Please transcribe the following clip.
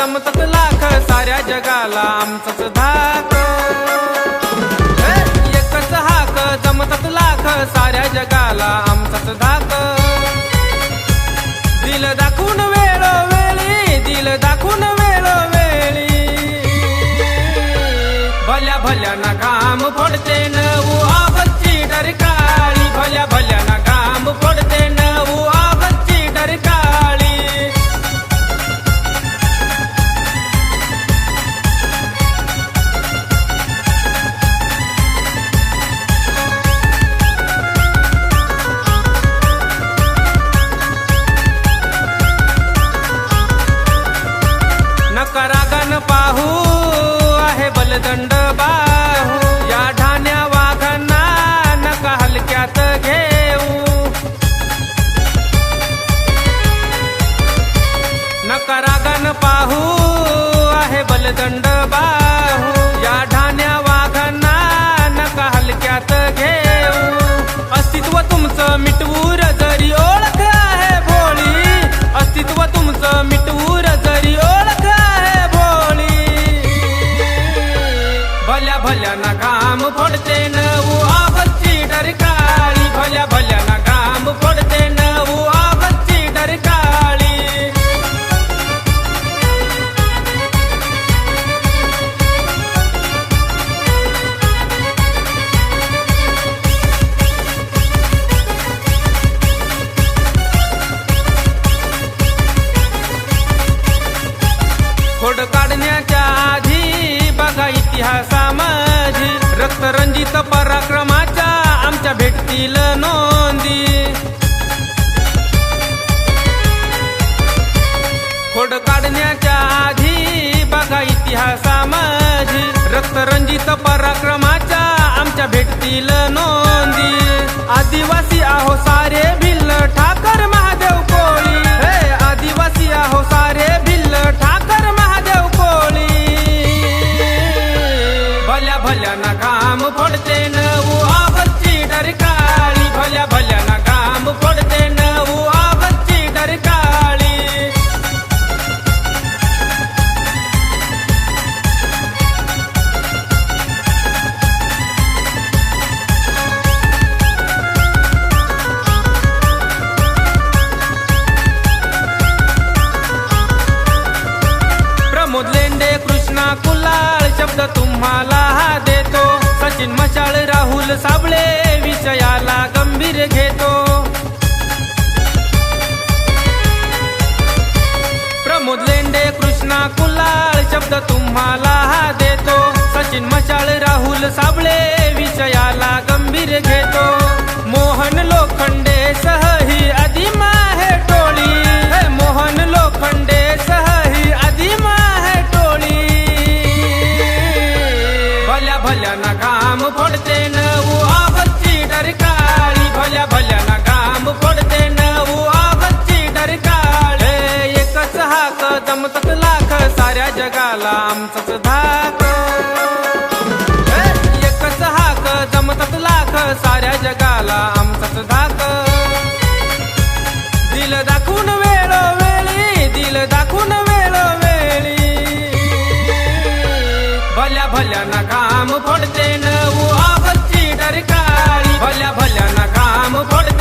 चमतत लाख साऱ्या जगाला आमचंच धाक. एकच हाक जमतात लाख साऱ्या जगाला आमचंच धाक. दिल दाखवून वेळोवेळी दिल दाखवून वेळोवेळी. भल्या भल्या ना काम फोडते. करागन पाहू आहे बलदंड बाहू. या ठाण्या वाघांना नका हलक्यात घेऊ. नकरागन पाहू आहे बलदंड बाहू. भल्या भल्या ना काम फोडते नऊ ऑगस्टची डरकाळी. भल्या भल्या ना काम फोडते नऊ ऑगस्टची डरकाळी. खोड काढण्याच्या आधी बघा इतिहासामध्ये रक्तरंजित पराक्रमाच्या आमच्या भेटतील नोंदी. खोड काढण्याच्या आधी बघा इतिहासामध्ये रक्तरंजित पराक्रमाच्या आमच्या भेटतील नोंदी. आदिवासी काम फोडते नऊ ऑगस्टची डरकाळी. भल्या भल्या ना काम फोडते नऊ ऑगस्टची डरकाळी. प्रमोद लेंडे कृष्णा कुलाळ शब्द तुम्हाला कुलाळ शब्द तुम्हाला हा देतो. सचिन मशाळ राहुल साबळे. जगाला आमचाच धाक. एकच हाक जमतात लाख साऱ्या जगाला आमचाच धाक. दिल दाखवून वेळोवेळी दिल दाखवून वेळोवेळी. भल्या भल्या ना काम फोडते न उहा बच्ची डरकाळी. भल्या भल्या ना काम फोडते